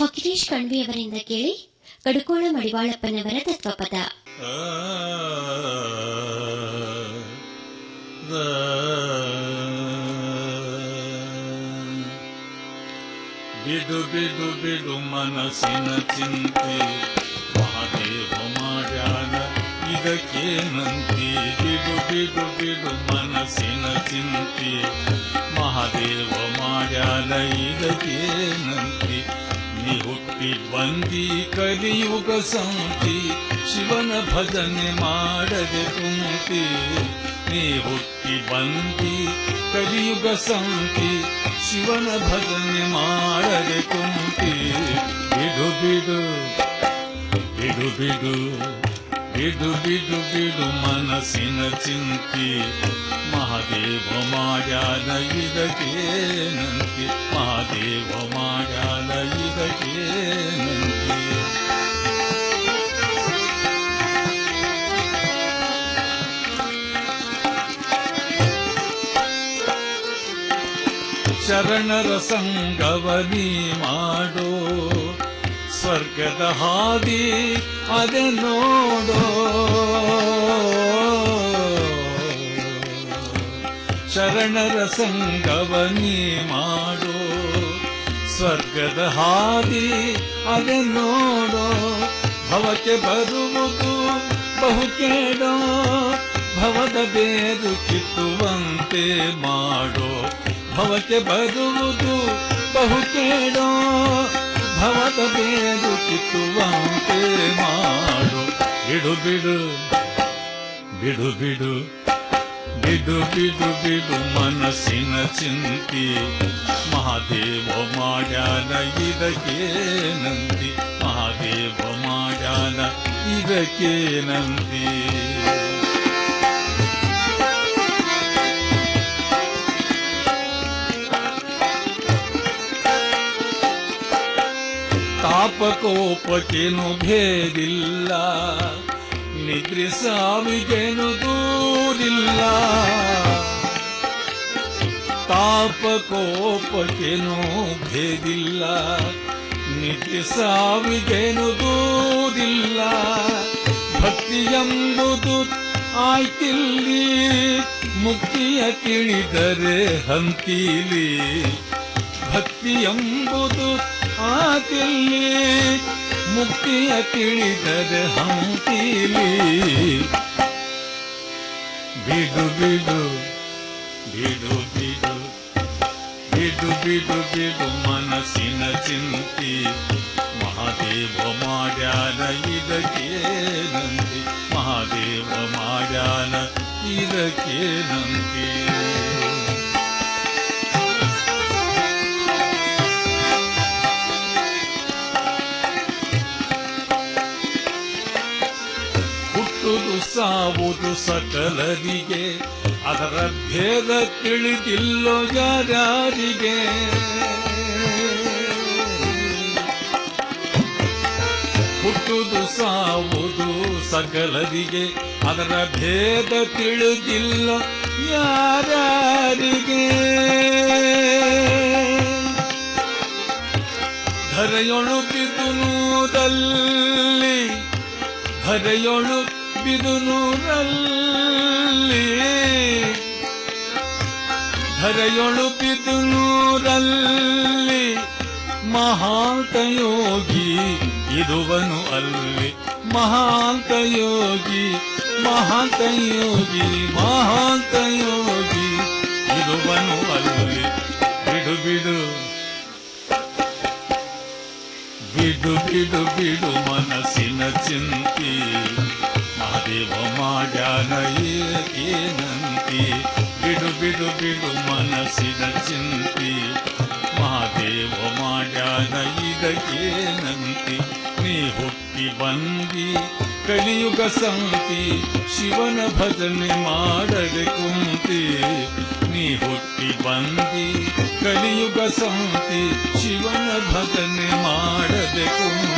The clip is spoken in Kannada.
ಫಕೀರೇಶ್ ಕಣ್ವಿಯವರಿಂದ ಕೇಳಿ ಕಡುಕೋಳ ಮಡಿವಾಳಪ್ಪನವರ ತತ್ವಪದ. ಬಿಡು ಬಿಡು ಬಿಡು ಮನಸ್ಸಿನ ಚಿಂತೆ, ಮಹಾದೇವ ಮಾಡ್ಯಾನ ಇದಕ್ಕೇನಂತಿ ಬಿಡು ಬಿಡು ಬಿಡು ಮನಸ್ಸಿನ ಚಿಂತೆ, ಮಹಾದೇವ ಮಾಡ್ಯಾನ ಇದಕ್ಕೇನಂತಿ ನೀ ಹುಟ್ಟಿ ಬಂದಿ ಕಲಿಯುಗ ಸಂತಿ ಶಿವನ ಭಜನೆ ಮಾಡದೆ ಕುಂತಿ ನೀ ಹುಟ್ಟಿ ಬಂದಿ ಕಲಿಯುಗ ಸಂತಿ ಶಿವನ ಭಜನೆ ಮಾಡದೆ ಕುಂತಿ ಬಿಡು ಬಿಡು ಬಿಡು ಬಿಡು ಬಿಡು ಬಿಡು ಬಿಡು ಮನಸ್ಸಿನ ಚಿಂತಿ ಮಾಡ್ಯಾನ ಇದಕ್ಕೇನಂತಿ ಶರಣರ ಸಂಗವನಿ ಮಾಡೋ ಸ್ವರ್ಗದ ಹಾದಿ ಅದೆ ನೋಡೋ. ಶರಣರ ಸಂಗವನಿ ಮಾಡೋ. ಸ್ವರ್ಗದ ಹಾದಿ ಅದೆ ನೋಡೋ. ಭವಕ್ಕೆ ಬರುವುದು ಬಹು ಕೇಳೋ ಭವದ ಬೇರು ಕಿತ್ತುವಂತೆ ಮಾಡೋ. ಭವಕ್ಕೆ ಬರುವುದು ಬಹು ಕೇಳೋ ಭವದ ಬೇರು ಕಿತ್ತುವಂತೆ ಮಾಡೋ. ಬಿಡು ಬಿಡು ಬಿಡು ಬಿಡು. ಬಿಡು ಬಿಡು ಬಿಡು ಮನಸ್ಸಿನ ಚಿಂತಿ ಮಹಾದೇವ ಮಾಡ್ಯಾನ ಇದಕ್ಕೇನಂತಿ ಮಹಾದೇವ ಮಾಡ್ಯಾನ ಇದಕ್ಕೇನಂತಿ ತಾಪಕೋಪಕ್ಕೇನು ಭೇದಿಲ್ಲ ನಿದ್ರೆ ಸಾವಿಗೆನು ದೂರಿಲ್ಲ. ತಾಪಕೋಪಕ್ಕೇನು ಭೇದಿಲ್ಲ. ನಿದ್ರೆ ಸಾವಿಗೆನು ದೂರಿಲ್ಲ. ಭಕ್ತಿ ಎಂಬುದು ಆಯ್ತಿಲ್ಲಿ. ಮುಕ್ತಿಯ ತಿಳಿದರೆ ಹಂತಿಲಿ. ಭಕ್ತಿ ಎಂಬುದು ಆತಿಲ್ಲಿ ಮುಕ್ತಿಯ ತಿಳಿದರೆ ಹಂತಿಲಿ ಬಿಡು ಬಿಡು ಬಿಡು ಬಿಡು ಬಿಡು ಬಿಡು ಬಿಡು ಮನಸ್ಸಿನ ಚಿಂತಿ ಮಹಾದೇವ ಮಾಡ್ಯಾನ ಇದಕ್ಕೇನಂತಿ ಮಹಾದೇವ ಮಾಡ್ಯಾನ ಇದಕ್ಕೇನಂತಿ ಹುಟ್ಟುದು ಸಾವುದು ಸಕಲರಿಗೆ. ಅದರ ಭೇದ ತಿಳಿದಿಲ್ಲೋ ಯಾರ್ಯಾರಿಗೆ? ಹುಟ್ಟುದು ಸಾವುದು ಸಕಲರಿಗೆ. ಅದರ ಭೇದ ತಿಳಿದಿಲ್ಲ ಯಾರ್ಯಾರಿಗೆ? ಧರೆಯೊಳು ಬಿದುನೂದಲ್ಲಿ ಧರೆಯೊಳು ಬಿದು ನೂರಲ್ಲಿ. ಧರೆಯೊಳು ಬಿದುನೂರಲ್ಲಿ ಮಹಾಂತಯೋಗಿ ಇರುವನು ಅಲ್ಲಿ. ಮಹಾಂತಯೋಗಿ ಮಹಾಂತಯೋಗಿ ಮಹಾಂತ ಯೋಗಿ ಮಹಾಂತ ಯೋಗಿ ಇರುವನು ಅಲ್ಲಿ. ಬಿಡು ಬಿಡು. ಬಿಡು ಬಿಡು ಬಿಡು ಮನಸ್ಸಿನ ಚಿಂತಿ. ಮಹಾದೇವ ಮಾಡ್ಯಾನ ಏನಂತಿ ಬಿಡು ಬಿಡು ಬಿಡು ಮನಸ್ಸಿನ ಚಿಂತಿ ಮಹಾದೇವ ಮಾಡ್ಯಾನ ಇದಕ್ಕೇನಂತಿ ನೀ ಹುಟ್ಟಿ ಬಂದಿ ಕಲಿಯುಗ ಸಂತಿ ಶಿವನ ಭಜನೆ ಮಾಡದೆ ಕುಂತಿ ನೀ ಹುಟ್ಟಿ ಬಂದಿ ಕಲಿಯುಗ ಸಂತಿ ಶಿವನ ಭಜನೆ ಮಾಡದೆ ಕುಂತಿ